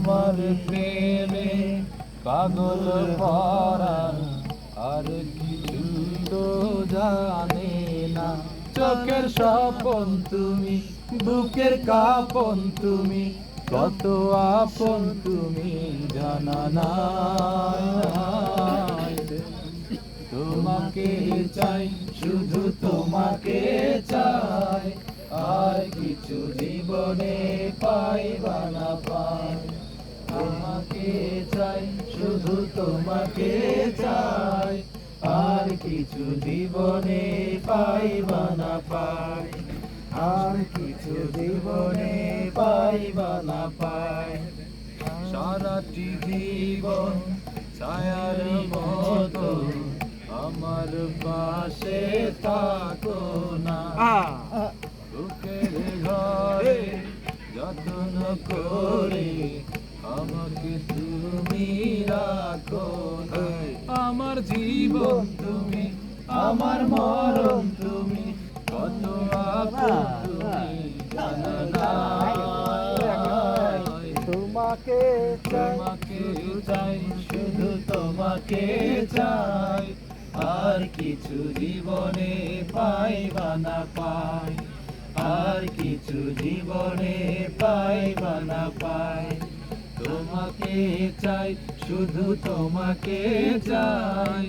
তোমার প্রেমে পাগল পরাণ আর কিছু তো জানে না। চোখের স্বপন তুমি, বুকের কাপন তুমি, কত আপন তুমি জানা নাই। তোমাকে চাই, শুধু তোমাকে চাই, আর কিছু জীবনে পাইবা না পাই। তোমাকে চাই শুধু তোমাকে চাই। আর কিছু জীবনে পাইবা না পাই। আর কিছু জীবনে পাইবা না পাই। সারাটি জীবন ছায়ার মতো আমার পাশে থাকো না। ঘরে যত্ন করে। না আমার জীবন তুমি আমার মরণ তুমি কত তোমাকে তোমাকে চাই শুধু তোমাকে চাই। আর কিছু জীবনে পাইবা না পাই। আর কিছু জীবনে পাইবা না পাই। তোমাকে চাই শুধু তোমাকে চাই।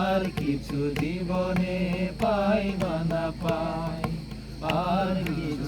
আর কিছু জীবনে পাই বা না পাই আর কিছু